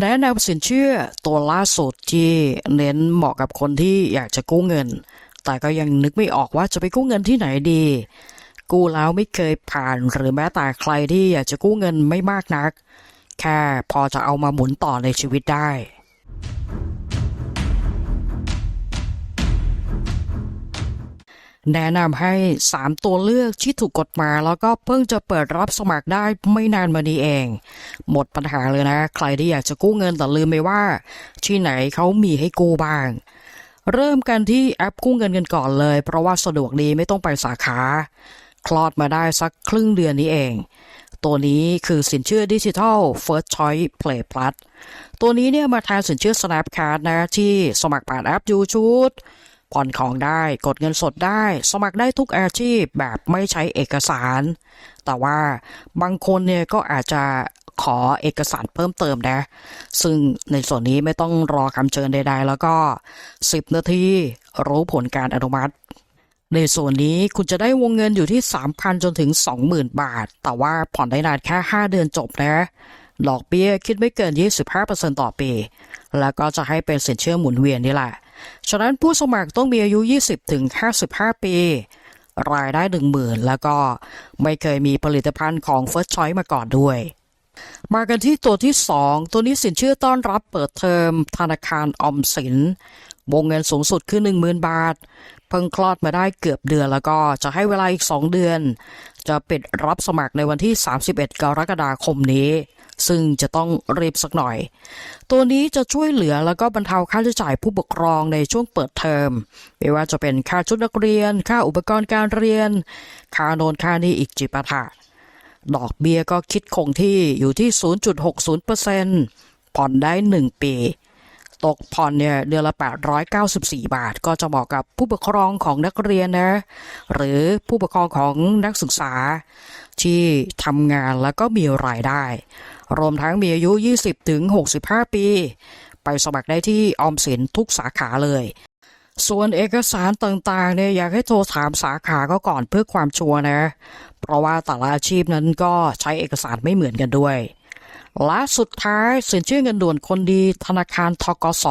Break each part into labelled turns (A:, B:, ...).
A: แนะนวสินเชื่อตัวล่าสุดที่เน้นเหมาะกับคนที่อยากจะกู้เงิน แต่ก็ยังนึกไม่ออกว่าจะไปกู้เงินที่ไหนดี กู้แล้วไม่เคยผ่านหรือแม้แต่ใครที่อยากจะกู้เงินไม่มากนัก แค่พอจะเอามาหมุนต่อในชีวิตได้ แนะนำให้ 3 ตัวเลือกที่ถูกกฎหมายแล้วก็เพิ่งจะเปิดรับสมัครได้ไม่นานมานี้เอง หมดปัญหาเลยนะ ใครที่อยากจะกู้เงินแต่ลืมไปว่า ที่ไหนเขามีให้กู้บ้าง เริ่มกันที่แอปกู้เงินกันก่อนเลย เพราะว่าสะดวกดีไม่ต้องไปสาขาคลอดมาได้สักครึ่งเดือนนี้เอง ตัวนี้คือสินเชื่อดิจิทัล First Choice Play Plus ตัวนี้เนี่ยมาแทนสินเชื่อ Snapcard นะที่สมัครผ่านแอปยูชูด ผ่อนของได้ กดเงินสดได้ สมัครได้ทุกอาชีพแบบไม่ใช้เอกสาร แต่ว่าบางคนเนี่ยก็อาจจะขอเอกสารเพิ่มเติมนะ ซึ่งในส่วนนี้ไม่ต้องรอคำเชิญใดๆ แล้วก็ 10 นาทีรู้ผลการอนุมัติ ในส่วนนี้คุณจะได้วงเงินอยู่ที่ 3,000 จนถึง 20,000 บาท แต่ว่าผ่อนได้นานแค่ 5 เดือนจบนะดอกเบี้ยคิดไม่เกิน 25%ต่อปี แล้วก็จะให้เป็นสินเชื่อหมุนเวียนนี่แหละ ฉะนั้นผู้สมัครต้องมีอายุ 20 ถึง 55 ปี รายได้ 10,000 แล้วก็ไม่เคยมีผลิตภัณฑ์ของ First Choice มาก่อนด้วย มากันที่ตัวที่ 2 ตัวนี้สินเชื่อต้อนรับเปิดเทอมธนาคารออมสิน วงเงินสูงสุดคือ 10,000 บาท เพิ่งคลอดมาได้เกือบเดือนแล้วก็จะให้เวลาอีก 2 เดือน จะปิดรับสมัครในวันที่ 31 กรกฎาคมนี้ ซึ่งจะต้องรีบสักหน่อย ตัวนี้จะช่วยเหลือแล้วก็บรรเทาค่าใช้จ่ายผู้ปกครองในช่วงเปิดเทอม ไม่ว่าจะเป็นค่าชุดนักเรียน ค่าอุปกรณ์การเรียน ค่าโนนค่านี้อีกจิปาถะดอกเบี้ยก็คิดคงที่อยู่ที่ 0.60%ผ่อนได้ 1 ปี ตกผ่อนเนี่ยเดือนละ 894 บาท ก็จะเหมาะกับผู้ปกครองของนักเรียนนะ หรือผู้ปกครองของนักศึกษาที่ทำงานแล้วก็มีรายได้ รวมทั้งมีอายุ 20 ถึง 65 ปี ไปสมัครได้ที่ออมสินทุกสาขาเลย ส่วนเอกสารต่างๆเนี่ยอยากให้โทรถามสาขาก็ก่อนเพื่อความชัวร์นะ เพราะว่าแต่ละอาชีพนั้นก็ใช้เอกสารไม่เหมือนกันด้วย และสุดท้ายสินเชื่อเงินด่วนคนดีธนาคารทกส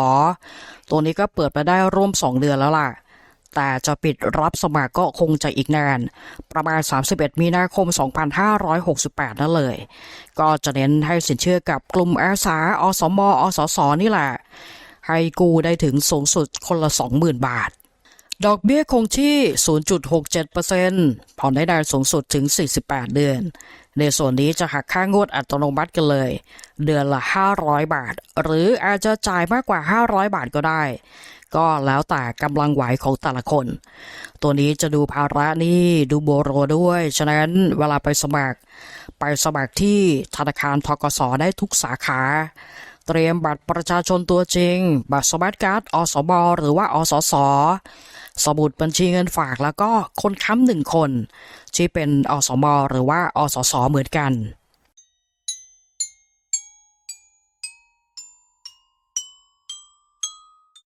A: ตัวนี้ก็เปิดไปได้ร่วม 2 เดือนแล้วล่ะ แต่จะปิดรับสมัครก็คงจะอีกนาน ประมาณ 31 มีนาคม 2568 นั่นเลย ก็จะเน้นให้สินเชื่อกับกลุ่มอาสาอสมอสสนี่แหละ ให้กู้ได้ถึงสูงสุดคนละ 20,000 บาทดอกเบี้ยคงที่ 0.67%ผ่อนได้นานสูงสุดถึง 48 เดือน ในส่วนนี้จะหักค่างวดอัตโนมัติกันเลย เดือนละ 500 บาท หรืออาจจะจ่ายมากกว่า 500 บาทก็ได้ ก็แล้วแต่กำลังไหวของแต่ละคน ตัวนี้จะดูภาระนี่ดูโบโรด้วย ฉะนั้นเวลาไปสมัคร ไปสมัครที่ธนาคารทกสได้ทุกสาขา เตรียมบัตรประชาชนตัวจริง บัตรสมาร์ทการ์ดอสบหรือว่าอสส สมุดบัญชีเงินฝากแล้วก็คนค้ำหนึ่งคน ที่เป็นอสมหรือว่าอสสเหมือนกัน